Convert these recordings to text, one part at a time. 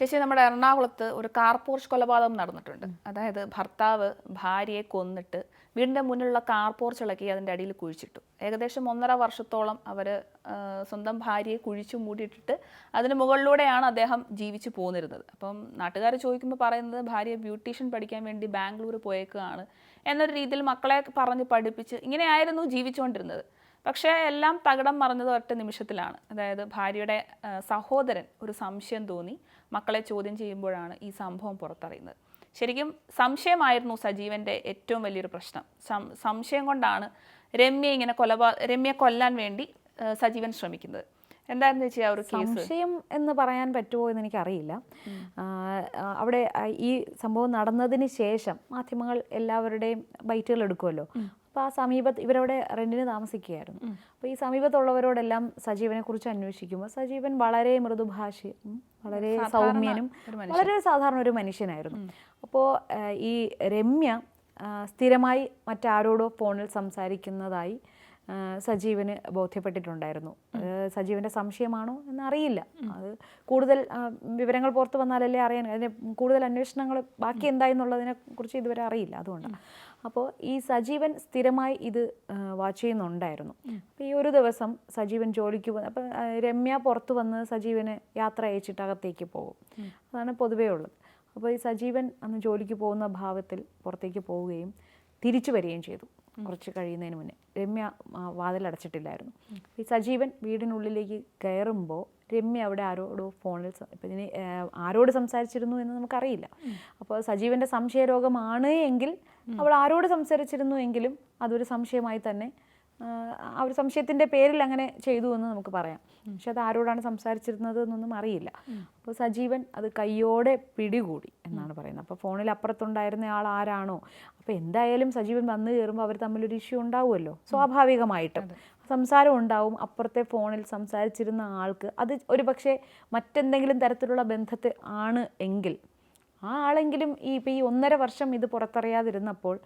ചേച്ചി നമ്മുടെ എറണാകുളത്ത് ഒരു കാർ കൊലപാതകം നടന്നിട്ടുണ്ട്. അതായത് ഭർത്താവ് ഭാര്യയെ കൊന്നിട്ട് വീടിന്റെ മുന്നിലുള്ള കാർ പോർച്ച് ഇളക്കി അതിന്റെ അടിയിൽ കുഴിച്ചിട്ടു. ഏകദേശം ഒന്നര വർഷത്തോളം അവർ സ്വന്തം ഭാര്യയെ കുഴിച്ചു മൂടിയിട്ടിട്ട് അതിന് മുകളിലൂടെയാണ് അദ്ദേഹം ജീവിച്ച് പോന്നിരുന്നത്. അപ്പം നാട്ടുകാർ ചോദിക്കുമ്പോൾ പറയുന്നത് ഭാര്യ ബ്യൂട്ടീഷ്യൻ പഠിക്കാൻ വേണ്ടി ബാംഗ്ലൂർ പോയേക്കുകയാണ് എന്നൊരു രീതിയിൽ മക്കളെ പറഞ്ഞ് പഠിപ്പിച്ച് ഇങ്ങനെയായിരുന്നു ജീവിച്ചുകൊണ്ടിരുന്നത്. പക്ഷേ എല്ലാം തകിടം മറിഞ്ഞത് ഒറ്റ നിമിഷത്തിലാണ്. അതായത് ഭാര്യയുടെ സഹോദരൻ ഒരു സംശയം തോന്നി മക്കളെ ചോദ്യം ചെയ്യുമ്പോഴാണ് ഈ സംഭവം പുറത്തറിയുന്നത്. ശരിക്കും സംശയമായിരുന്നു സജീവന്റെ ഏറ്റവും വലിയൊരു പ്രശ്നം. സം- സംശയം കൊണ്ടാണ് രമ്യ ഇങ്ങനെ കൊലപാ രമ്യ കൊല്ലാൻ വേണ്ടി സജീവൻ ശ്രമിക്കുന്നത്. എന്തായിരുന്നു ചേച്ചി ആ ഒരു സംശയം എന്ന് പറയാൻ പറ്റുമോ എന്ന് എനിക്കറിയില്ല. അവിടെ ഈ സംഭവം നടന്നതിന് ശേഷം മാധ്യമങ്ങൾ എല്ലാവരുടെയും ബൈറ്റുകൾ എടുക്കുമല്ലോ. അപ്പോൾ ആ സമീപത്ത് ഇവരവിടെ റെന്റിന് താമസിക്കുകയായിരുന്നു. അപ്പോൾ ഈ സമീപത്തുള്ളവരോടെല്ലാം സജീവനെ കുറിച്ച് അന്വേഷിക്കുമ്പോൾ സജീവൻ വളരെ മൃദുഭാഷയും വളരെ സൗമ്യനും വളരെ സാധാരണ ഒരു മനുഷ്യനായിരുന്നു. അപ്പോൾ ഈ രമ്യ സ്ഥിരമായി മറ്റാരോടോ ഫോണിൽ സംസാരിക്കുന്നതായി സജീവന് ബോധ്യപ്പെട്ടിട്ടുണ്ടായിരുന്നു. സജീവന്റെ സംശയമാണോ എന്ന് അറിയില്ല അത് കൂടുതൽ വിവരങ്ങൾ പുറത്തു വന്നാലല്ലേ അറിയാൻ അതിന് കൂടുതൽ അന്വേഷണങ്ങൾ ബാക്കി എന്തായെന്നുള്ളതിനെ കുറിച്ച് ഇതുവരെ അറിയില്ല. അതുകൊണ്ടാണ് അപ്പോൾ ഈ സജീവൻ സ്ഥിരമായി ഇത് വാച്ച് ചെയ്യുന്നുണ്ടായിരുന്നു. അപ്പോൾ ഈ ഒരു ദിവസം സജീവൻ ജോലിക്ക് പോകും അപ്പം രമ്യ പുറത്തു വന്ന് സജീവന് യാത്ര അയച്ചിട്ട് അകത്തേക്ക് പോകും. അതാണ് പൊതുവേ ഉള്ളത്. അപ്പോൾ ഈ സജീവൻ അന്ന് ജോലിക്ക് പോകുന്ന ഭാവത്തിൽ പുറത്തേക്ക് പോവുകയും തിരിച്ചു വരികയും ചെയ്തു. കുറച്ച് കഴിയുന്നതിന് മുന്നേ. രമ്യ വാതിലടച്ചിട്ടില്ലായിരുന്നു. ഈ സജീവൻ വീടിനുള്ളിലേക്ക് കയറുമ്പോൾ രമ്യ അവിടെ ആരോടോ ഫോണിൽ ഇപ്പം ഇനി ആരോട് സംസാരിച്ചിരുന്നു എന്ന് നമുക്കറിയില്ല. അപ്പോൾ സജീവന്റെ സംശയരോഗമാണ് എങ്കിൽ അവൾ ആരോട് സംസാരിച്ചിരുന്നു എങ്കിലും അതൊരു സംശയമായി തന്നെ ആ, ഒരു സംശയത്തിന്റെ പേരിൽ അങ്ങനെ ചെയ്തു എന്ന് നമുക്ക് പറയാം. പക്ഷെ അത് ആരോടാണ് സംസാരിച്ചിരുന്നത് എന്നൊന്നും അറിയില്ല. അപ്പോൾ സജീവൻ അത് കയ്യോടെ പിടികൂടി എന്നാണ് പറയുന്നത്. അപ്പോൾ ഫോണിൽ അപ്പുറത്തുണ്ടായിരുന്ന ആൾ ആരാണോ? അപ്പോൾ എന്തായാലും സജീവൻ വന്നു കയറുമ്പോൾ അവർ തമ്മിലൊരു ഇഷ്യൂ ഉണ്ടാവുമല്ലോ? സ്വാഭാവികമായിട്ടും. സംസാരം ഉണ്ടാവും. അപ്പുറത്തെ ഫോണിൽ സംസാരിച്ചിരുന്ന ആൾക്ക്. അത് ഒരു പക്ഷേ മറ്റെന്തെങ്കിലും തരത്തിലുള്ള ബന്ധത്തിൽ ആണ് എങ്കിൽ ആ ആളെങ്കിലും ഈ ഇപ്പം ഈ ഒന്നര വർഷം ഇത് പുറത്തറിയാതിരുന്നപ്പോൾ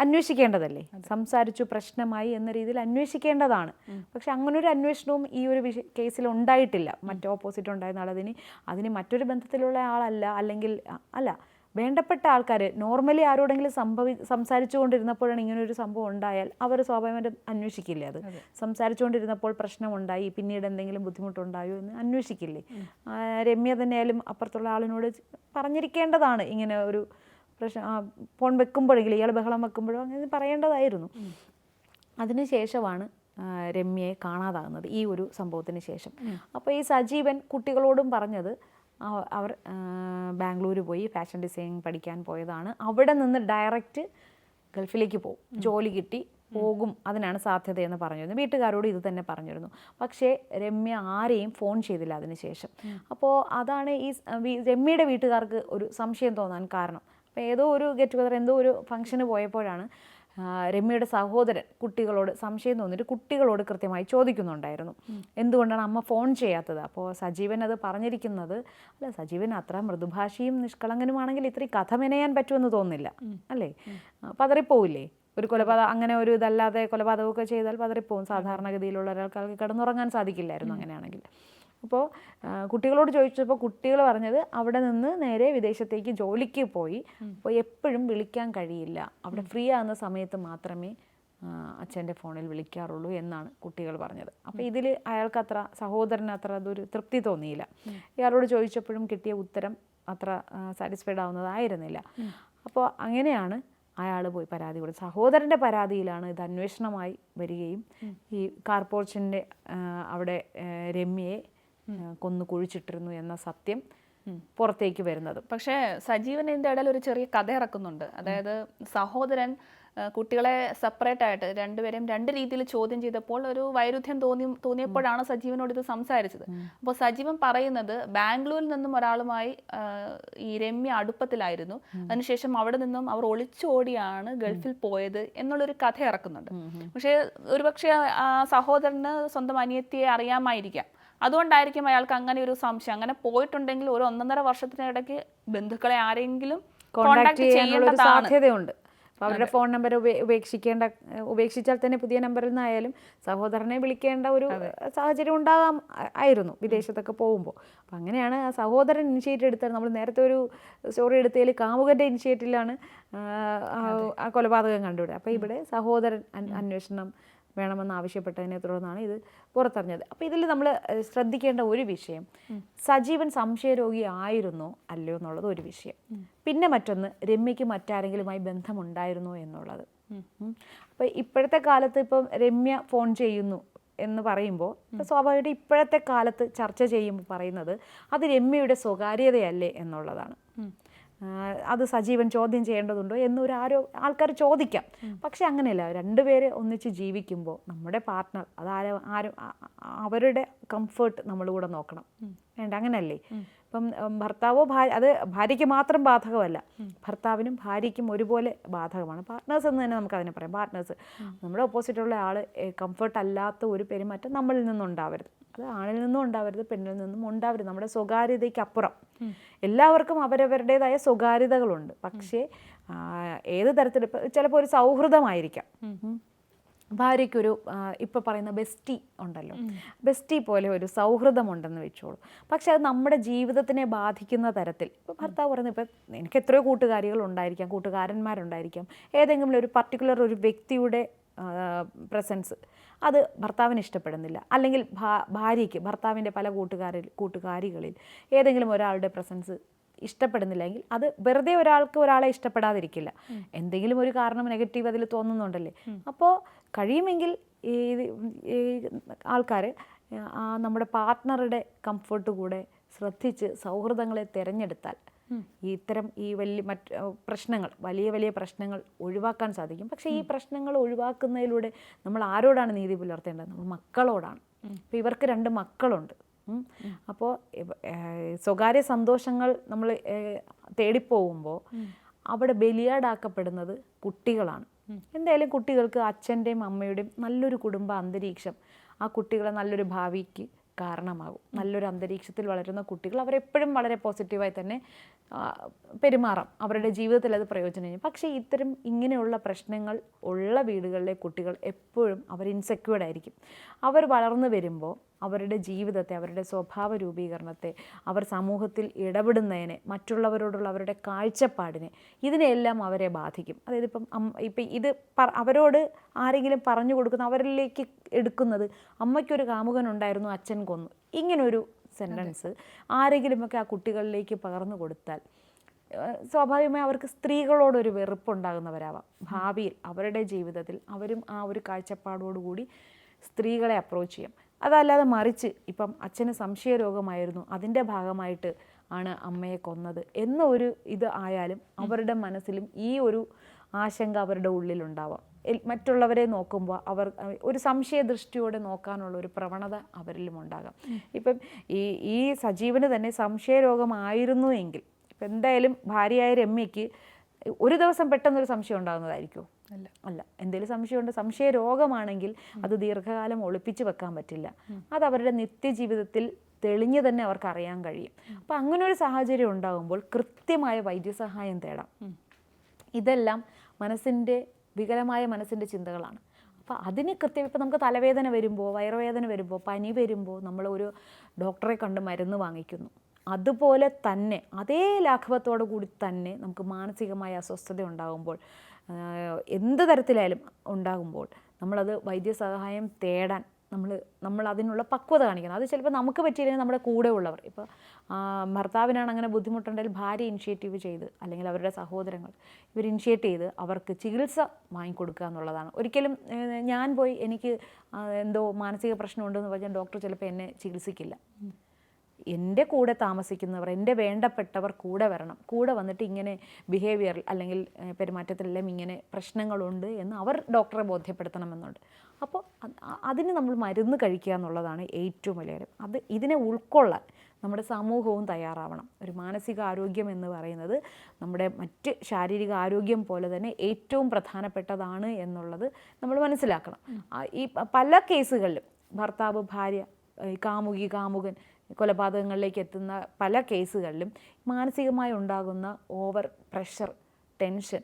അന്വേഷിക്കേണ്ടതല്ലേ? സംസാരിച്ചു പ്രശ്നമായി എന്ന രീതിയിൽ അന്വേഷിക്കേണ്ടതാണ്. പക്ഷെ അങ്ങനെ ഒരു അന്വേഷണവും ഈ ഒരു വിഷ കേസിൽ ഉണ്ടായിട്ടില്ല. മറ്റേ ഓപ്പോസിറ്റ് ഉണ്ടായിരുന്ന ആൾ അതിന് അതിന് മറ്റൊരു ബന്ധത്തിലുള്ള ആളല്ല. അല്ലെങ്കിൽ അല്ല. വേണ്ടപ്പെട്ട ആൾക്കാർ നോർമലി ആരോടെങ്കിലും സംഭവി സംസാരിച്ചുകൊണ്ടിരുന്നപ്പോഴാണ് ഇങ്ങനെ ഒരു സംഭവം ഉണ്ടായാൽ അവർ സ്വാഭാവികമായിട്ടും അന്വേഷിക്കില്ലേ അത്? സംസാരിച്ചുകൊണ്ടിരുന്നപ്പോൾ പ്രശ്നമുണ്ടായി പിന്നീട് എന്തെങ്കിലും ബുദ്ധിമുട്ടുണ്ടായോ എന്ന് അന്വേഷിക്കില്ലേ? രമ്യ തന്നെയായാലും അപ്പുറത്തുള്ള ആളിനോട് പറഞ്ഞിരിക്കേണ്ടതാണ് ഇങ്ങനെ ഒരു പ്രശ്നം. ഫോൺ വെക്കുമ്പോഴെങ്കിലും ഇയാൾ ബഹളം വെക്കുമ്പോഴോ അങ്ങനെ പറയേണ്ടതായിരുന്നു. അതിനുശേഷമാണ് രമ്യയെ കാണാതാകുന്നത് ഈ ഒരു സംഭവത്തിന് ശേഷം. അപ്പോൾ ഈ സജീവൻ കുട്ടികളോടും പറഞ്ഞത് അവർ ബാംഗ്ലൂർ പോയി ഫാഷൻ ഡിസൈനിങ് പഠിക്കാൻ പോയതാണ്. അവിടെ നിന്ന് ഡയറക്റ്റ് ഗൾഫിലേക്ക് പോകും ജോലി കിട്ടി പോകും. അതിനാണ് സാധ്യതയെന്ന് പറഞ്ഞിരുന്നു വീട്ടുകാരോട് ഇത് തന്നെ പറഞ്ഞിരുന്നു. പക്ഷേ രമ്യ ആരെയും ഫോൺ ചെയ്തില്ല അതിനുശേഷം അപ്പോൾ അതാണ് ഈ രമ്യയുടെ വീട്ടുകാർക്ക് ഒരു സംശയം തോന്നാൻ കാരണം. അപ്പോൾ ഏതോ ഒരു ഗെറ്റ് ടുഗദർ എന്തോ ഒരു ഫംഗ്ഷന് പോയപ്പോഴാണ് രമ്യയുടെ സഹോദരൻ കുട്ടികളോട് സംശയം തോന്നിയിട്ട് കുട്ടികളോട് കൃത്യമായി ചോദിക്കുന്നുണ്ടായിരുന്നു. എന്തുകൊണ്ടാണ് അമ്മ ഫോൺ ചെയ്യാത്തത്? അപ്പോൾ സജീവൻ അത് പറഞ്ഞിരിക്കുന്നത് അല്ല സജീവൻ അത്ര മൃദുഭാഷിയും നിഷ്കളങ്കനുമാണെങ്കിൽ ഇത്രയും കഥ മെനയാൻ പറ്റുമെന്ന് തോന്നില്ല അല്ലേ? പതറിപ്പോവില്ലേ? ഒരു കൊലപാതകം അങ്ങനെ ഒരു ഇതല്ലാതെ കൊലപാതകമൊക്കെ ചെയ്താൽ പതറിപ്പോവും. സാധാരണഗതിയിലുള്ള ഒരാൾക്ക് കിടന്നുറങ്ങാൻ സാധിക്കില്ലായിരുന്നു അങ്ങനെയാണെങ്കിൽ. അപ്പോൾ കുട്ടികളോട് ചോദിച്ചപ്പോൾ കുട്ടികൾ പറഞ്ഞത് അവിടെ നിന്ന് നേരെ വിദേശത്തേക്ക് ജോലിക്ക് പോയി. അപ്പോൾ എപ്പോഴും വിളിക്കാൻ കഴിയില്ല. അവിടെ ഫ്രീ ആകുന്ന സമയത്ത് മാത്രമേ അച്ഛന്റെ ഫോണിൽ വിളിക്കാറുള്ളൂ എന്നാണ് കുട്ടികൾ പറഞ്ഞത്. അപ്പോൾ ഇതിൽ അയാൾക്ക് അത്ര സഹോദരന് അത്ര അതൊരു തൃപ്തി തോന്നിയില്ല. ഇയാളോട് ചോദിച്ചപ്പോഴും കിട്ടിയ ഉത്തരം അത്ര സാറ്റിസ്ഫൈഡ് ആവുന്നതായിരുന്നില്ല. അപ്പോൾ അങ്ങനെയാണ് അയാൾ പോയി പരാതി കൊടുത്തു സഹോദരന്റെ പരാതിയിലാണ് ഇത് അന്വേഷണമായി വരികയും ഈ കാർപോർച്ചിന്റെ അവിടെ രമ്യയെ കൊന്നു കുഴിച്ചിട്ടിരുന്നു എന്ന സത്യം പുറത്തേക്ക് വരുന്നത്. പക്ഷേ സജീവൻ ഇതിന്റെ ഇടയിൽ ഒരു ചെറിയ കഥ ഇറക്കുന്നുണ്ട്. അതായത് സഹോദരൻ കുട്ടികളെ സെപ്പറേറ്റ് ആയിട്ട് രണ്ടുപേരെയും രണ്ട് രീതിയിൽ ചോദ്യം ചെയ്തപ്പോൾ ഒരു വൈരുദ്ധ്യം തോന്നി തോന്നിയപ്പോഴാണ് സജീവനോട് ഇത് സംസാരിച്ചത്. അപ്പോൾ സജീവൻ പറയുന്നത് ബാംഗ്ലൂരിൽ നിന്നും ഒരാളുമായി ഈ രമ്യ അടുപ്പത്തിലായിരുന്നു. അതിനുശേഷം അവിടെ നിന്നും അവർ ഒളിച്ചോടിയാണ് ഗൾഫിൽ പോയത് എന്നുള്ളൊരു കഥ ഇറക്കുന്നുണ്ട്. പക്ഷേ ഒരുപക്ഷെ ആ സഹോദരന് സ്വന്തം അനിയത്തിയെ അറിയാമായിരിക്കാം. അതുകൊണ്ടായിരിക്കും അയാൾക്ക് അങ്ങനെ ഒരു സംശയം. അങ്ങനെ പോയിട്ടുണ്ടെങ്കിൽ ഒരു ഒന്നൊന്നര വർഷത്തിനിടയ്ക്ക് ബന്ധുക്കളെ ആരെങ്കിലും കോൺടാക്ട് ചെയ്യാനുള്ള സാധ്യതയുണ്ട്. അപ്പോൾ അവരുടെ ഫോൺ നമ്പർ ഉപേക്ഷിക്കേണ്ട ഉപേക്ഷിച്ചാൽ തന്നെ പുതിയ നമ്പറിൽ നിന്നായാലും സഹോദരനെ വിളിക്കേണ്ട ഒരു സാഹചര്യം ഉണ്ടാകാം ആയിരുന്നു വിദേശത്തൊക്കെ പോകുമ്പോൾ അപ്പം അങ്ങനെയാണ് ആ സഹോദരൻ ഇനിഷ്യേറ്റീവ് എടുത്തത്. നമ്മൾ നേരത്തെ ഒരു സ്റ്റോറി എടുത്തതിൽ കാമുകന്റെ ഇനിഷ്യേറ്റീവിലാണ് ആ കൊലപാതകം കണ്ടുപിടുക അപ്പോൾ ഇവിടെ സഹോദരൻ അന്വേഷണം വേണമെന്ന് ആവശ്യപ്പെട്ടതിനെ തുടർന്നാണ് ഇത് പുറത്തറിഞ്ഞത്. അപ്പോൾ ഇതിൽ നമ്മൾ ശ്രദ്ധിക്കേണ്ട ഒരു വിഷയം സജീവൻ സംശയരോഗി ആയിരുന്നോ അല്ലയോ എന്നുള്ളത് ഒരു വിഷയം. പിന്നെ മറ്റൊന്ന് രമ്യയ്ക്ക് മറ്റാരെങ്കിലുമായി ബന്ധമുണ്ടായിരുന്നോ എന്നുള്ളത്. അപ്പോൾ ഇപ്പോഴത്തെ കാലത്ത് ഇപ്പം രമ്യ ഫോൺ ചെയ്യുന്നു എന്ന് പറയുമ്പോൾ സ്വാഭാവികമായിട്ട് ഇപ്പോഴത്തെ കാലത്ത് ചർച്ച ചെയ്യുമ്പോൾ പറയുന്നത് അത് രമ്യയുടെ സ്വകാര്യതയല്ലേ എന്നുള്ളതാണ്. അത് സജീവൻ ചോദ്യം ചെയ്യേണ്ടതുണ്ടോ എന്നൊരു ആരോ ആൾക്കാർ ചോദിക്കാം. പക്ഷെ അങ്ങനെയല്ല രണ്ടുപേര് ഒന്നിച്ച് ജീവിക്കുമ്പോൾ നമ്മുടെ പാർട്ട്ണർ അത് ആരും ആരും അവരുടെ കംഫേർട്ട് നമ്മൾ കൂടെ നോക്കണം. വേണ്ട അങ്ങനെയല്ലേ? ഇപ്പം ഭർത്താവോ ഭാര്യ അത് ഭാര്യയ്ക്ക് മാത്രം ബാധകമല്ല. ഭർത്താവിനും ഭാര്യയ്ക്കും ഒരുപോലെ ബാധകമാണ്. പാർട്ട്നേഴ്സ് എന്ന് തന്നെ നമുക്ക് അതിനെ പറയാം. പാർട്ട്നേഴ്സ് നമ്മുടെ ഓപ്പോസിറ്റുള്ള ആൾ കംഫർട്ട് അല്ലാത്ത ഒരു പെരുമാറ്റം നമ്മളിൽ നിന്നുണ്ടാവരുത്. അത് ആണിൽ നിന്നും ഉണ്ടാവരുത് പെണ്ണിൽ നിന്നും ഉണ്ടാവരുത്. നമ്മുടെ സ്വകാര്യതയ്ക്ക് അപ്പുറം എല്ലാവർക്കും അവരവരുടേതായ സ്വകാര്യതകളുണ്ട്. പക്ഷേ ഏത് തരത്തിൽ ചിലപ്പോൾ ഒരു സൗഹൃദമായിരിക്കാം. ഭാര്യയ്ക്കൊരു ഇപ്പോൾ പറയുന്ന ബെസ്റ്റി ഉണ്ടല്ലോ. ബെസ്റ്റി പോലെ ഒരു സൗഹൃദമുണ്ടെന്ന് വെച്ചോളൂ. പക്ഷെ അത് നമ്മുടെ ജീവിതത്തിനെ ബാധിക്കുന്ന തരത്തിൽ. ഇപ്പോൾ ഭർത്താവ് പറയുന്നത് ഇപ്പം എനിക്ക് എത്രയോ കൂട്ടുകാരികൾ ഉണ്ടായിരിക്കാം കൂട്ടുകാരന്മാരുണ്ടായിരിക്കാം. ഏതെങ്കിലും ഒരു പർട്ടിക്കുലർ ഒരു വ്യക്തിയുടെ പ്രസൻസ് അത് ഭർത്താവിന് ഇഷ്ടപ്പെടുന്നില്ല. അല്ലെങ്കിൽ ഭാര്യയ്ക്ക് ഭർത്താവിന്റെ പല കൂട്ടുകാരിൽ കൂട്ടുകാരികളിൽ ഏതെങ്കിലും ഒരാളുടെ പ്രസൻസ് ഇഷ്ടപ്പെടുന്നില്ലെങ്കിൽ അത് വെറുതെ ഒരാൾക്ക് ഒരാളെ ഇഷ്ടപ്പെടാതിരിക്കില്ല. എന്തെങ്കിലും ഒരു കാരണം നെഗറ്റീവ് അതിൽ തോന്നുന്നുണ്ടല്ലേ? അപ്പോൾ കഴിയുമെങ്കിൽ ഈ ആൾക്കാർ നമ്മുടെ പാർട്ട്ണറുടെ കംഫർട്ട് കൂടെ ശ്രദ്ധിച്ച് സൗഹൃദങ്ങളെ തിരഞ്ഞെടുത്താൽ ഇത്തരം ഈ വലിയ മറ്റ് പ്രശ്നങ്ങൾ വലിയ വലിയ പ്രശ്നങ്ങൾ ഒഴിവാക്കാൻ സാധിക്കും. പക്ഷേ ഈ പ്രശ്നങ്ങൾ ഒഴിവാക്കുന്നതിലൂടെ നമ്മൾ ആരോടാണ് നീതി പുലർത്തേണ്ടത്? നമ്മൾ മക്കളോടാണ്. ഇപ്പോൾ ഇവർക്ക് രണ്ട് മക്കളുണ്ട്. അപ്പോൾ സ്വകാര്യ സന്തോഷങ്ങൾ നമ്മൾ തേടിപ്പോകുമ്പോൾ അവിടെ ബലിയാടാക്കപ്പെടുന്നത് കുട്ടികളാണ്. എന്തായാലും കുട്ടികൾക്ക് അച്ഛന്റെയും അമ്മയുടെയും നല്ലൊരു കുടുംബ അന്തരീക്ഷം ആ കുട്ടികളെ നല്ലൊരു ഭാവിക്ക് കാരണമാകും. നല്ലൊരു അന്തരീക്ഷത്തിൽ വളരുന്ന കുട്ടികൾ അവരെപ്പോഴും വളരെ പോസിറ്റീവായി തന്നെ പെരുമാറാം. അവരുടെ ജീവിതത്തിൽ അത് പ്രയോജനം ചെയ്യും. പക്ഷേ ഇത്തരം ഇങ്ങനെയുള്ള പ്രശ്നങ്ങൾ ഉള്ള വീടുകളിലെ കുട്ടികൾ എപ്പോഴും അവർ ഇൻസെക്യൂർഡ് ആയിരിക്കും. അവർ വളർന്നു വരുമ്പോൾ അവരുടെ ജീവിതത്തെ അവരുടെ സ്വഭാവ രൂപീകരണത്തെ അവർ സമൂഹത്തിൽ ഇടപെടുന്നതിനെ മറ്റുള്ളവരോടുള്ള അവരുടെ കാഴ്ചപ്പാടിനെ ഇതിനെല്ലാം അവരെ ബാധിക്കും. അതായത് ഇപ്പം ഇപ്പം ഇത് അവരോട് ആരെങ്കിലും പറഞ്ഞു കൊടുക്കുന്ന അവരിലേക്ക് എടുക്കുന്നത് അമ്മയ്ക്കൊരു കാമുകൻ ഉണ്ടായിരുന്നു അച്ഛൻ കൊന്നു. ഇങ്ങനൊരു സെന്റൻസ് ആരെങ്കിലുമൊക്കെ ആ കുട്ടികളിലേക്ക് പകർന്നു കൊടുത്താൽ സ്വാഭാവികമായി അവർക്ക് സ്ത്രീകളോടൊരു വെറുപ്പുണ്ടാകുന്നവരാവാം. ഭാവിയിൽ അവരുടെ ജീവിതത്തിൽ അവരും ആ ഒരു കാഴ്ചപ്പാടോടുകൂടി സ്ത്രീകളെ അപ്രോച്ച് ചെയ്യും. അതല്ലാതെ മറിച്ച് ഇപ്പം അച്ഛന് സംശയരോഗമായിരുന്നു. അതിന്റെ ഭാഗമായിട്ട് ആണ് അമ്മയെ കൊന്നത്. എന്നൊരു ഇത് ആയാലും അവരുടെ മനസ്സിലും ഈ ഒരു ആശങ്ക അവരുടെ ഉള്ളിലുണ്ടാവാം. മറ്റുള്ളവരെ നോക്കുമ്പോൾ അവർ ഒരു സംശയ ദൃഷ്ടിയോടെ നോക്കാനുള്ള ഒരു പ്രവണത അവരിലും ഉണ്ടാകാം. ഇപ്പം ഈ ഈ സജീവന് തന്നെ സംശയരോഗമായിരുന്നു എങ്കിൽ ഇപ്പം എന്തായാലും ഭാര്യയായ രമ്യയ്ക്ക് ഒരു ദിവസം പെട്ടെന്നൊരു സംശയം ഉണ്ടാകുന്നതായിരിക്കുമോ അല്ല. അല്ല. എന്തെങ്കിലും സംശയമുണ്ട് സംശയ രോഗമാണെങ്കിൽ അത് ദീർഘകാലം ഒളിപ്പിച്ചു വെക്കാൻ പറ്റില്ല. അത് അവരുടെ നിത്യജീവിതത്തിൽ തെളിഞ്ഞു തന്നെ അവർക്ക് അറിയാൻ കഴിയും. അപ്പം അങ്ങനെ ഒരു സാഹചര്യം ഉണ്ടാകുമ്പോൾ കൃത്യമായ വൈദ്യസഹായം തേടാം. ഇതെല്ലാം മനസ്സിന്റെ വികലമായ മനസ്സിന്റെ ചിന്തകളാണ്. അപ്പോൾ അതിന് കൃത്യം ഇപ്പം നമുക്ക് തലവേദന വരുമ്പോൾ വയറുവേദന വരുമ്പോൾ പനി വരുമ്പോൾ നമ്മൾ ഒരു ഡോക്ടറെ കണ്ട് മരുന്ന് വാങ്ങിക്കുന്നു. അതുപോലെ തന്നെ അതേ ലാഘവത്തോടു കൂടി തന്നെ നമുക്ക് മാനസികമായ അസ്വസ്ഥത ഉണ്ടാകുമ്പോൾ എന്ത് തരത്തിലായാലും ഉണ്ടാകുമ്പോൾ നമ്മളത് വൈദ്യസഹായം തേടാൻ നമ്മൾ നമ്മൾ അതിനുള്ള പക്വത കാണിക്കണം. അത് ചിലപ്പോൾ നമുക്ക് പറ്റിയില്ലെങ്കിൽ നമ്മുടെ കൂടെ ഉള്ളവർ. ഇപ്പോൾ ഭർത്താവിനാണ് അങ്ങനെ ബുദ്ധിമുട്ടുണ്ടെങ്കിൽ ഭാര്യ ഇനിഷ്യേറ്റീവ് ചെയ്ത് അല്ലെങ്കിൽ അവരുടെ സഹോദരങ്ങൾ ഇവർ ഇനിഷ്യേറ്റ് ചെയ്ത് അവർക്ക് ചികിത്സ വാങ്ങിക്കൊടുക്കുക എന്നുള്ളതാണ്. ഒരിക്കലും ഞാൻ പോയി എനിക്ക് എന്തോ മാനസിക പ്രശ്നമുണ്ടെന്ന് പറഞ്ഞാൽ ഡോക്ടർ ചിലപ്പോൾ എന്നെ ചികിത്സിക്കില്ല. എന്റെ കൂടെ താമസിക്കുന്നവർ എന്റെ വേണ്ടപ്പെട്ടവർ കൂടെ വരണം. കൂടെ വന്നിട്ട് ഇങ്ങനെ ബിഹേവിയറിൽ അല്ലെങ്കിൽ പെരുമാറ്റത്തിലെല്ലാം ഇങ്ങനെ പ്രശ്നങ്ങളുണ്ട് എന്ന് അവർ ഡോക്ടറെ ബോധ്യപ്പെടുത്തണമെന്നുണ്ട്. അപ്പോൾ അത് അതിന് നമ്മൾ മരുന്ന് കഴിക്കുക എന്നുള്ളതാണ് ഏറ്റവും വലിയ കാര്യം. അത് ഇതിനെ ഉൾക്കൊള്ളാൻ നമ്മുടെ സമൂഹവും തയ്യാറാവണം. ഒരു മാനസിക ആരോഗ്യം എന്ന് പറയുന്നത് നമ്മുടെ മറ്റ് ശാരീരിക ആരോഗ്യം പോലെ തന്നെ ഏറ്റവും പ്രധാനപ്പെട്ടതാണ് എന്നുള്ളത് നമ്മൾ മനസ്സിലാക്കണം. ഈ പല കേസുകളിലും ഭർത്താവ് ഭാര്യ കാമുകി കാമുകൻ കൊലപാതകങ്ങളിലേക്ക് എത്തുന്ന പല കേസുകളിലും മാനസികമായി ഉണ്ടാകുന്ന ഓവർ പ്രഷർ ടെൻഷൻ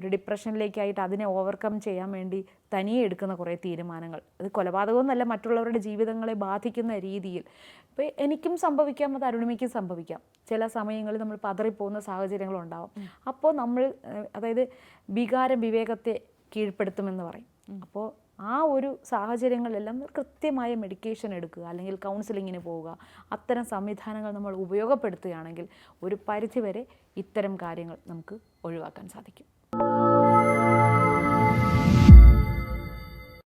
ഒരു ഡിപ്രഷനിലേക്കായിട്ട് അതിനെ ഓവർകം ചെയ്യാൻ വേണ്ടി തനിയെ എടുക്കുന്ന കുറേ തീരുമാനങ്ങൾ. അത് കൊലപാതകമൊന്നുമല്ല മറ്റുള്ളവരുടെ ജീവിതങ്ങളെ ബാധിക്കുന്ന രീതിയിൽ. ഇപ്പോൾ എനിക്കും സംഭവിക്കാം അത് അരുണിമയ്ക്കും സംഭവിക്കാം. ചില സമയങ്ങളിൽ നമ്മൾ പതറിപ്പോകുന്ന സാഹചര്യങ്ങളുണ്ടാവും. അപ്പോൾ നമ്മൾ അതായത് വികാരം വിവേകത്തെ കീഴ്പ്പെടുത്തുമെന്ന് പറയും. അപ്പോൾ ആ ഒരു സാഹചര്യങ്ങളിലെല്ലാം കൃത്യമായ മെഡിക്കേഷൻ എടുക്കുക അല്ലെങ്കിൽ കൗൺസിലിങ്ങിന് പോവുക. അത്തരം സംവിധാനങ്ങൾ നമ്മൾ ഉപയോഗപ്പെടുത്തുകയാണെങ്കിൽ ഒരു പരിധിവരെ ഇത്തരം കാര്യങ്ങൾ നമുക്ക് ഒഴിവാക്കാൻ സാധിക്കും.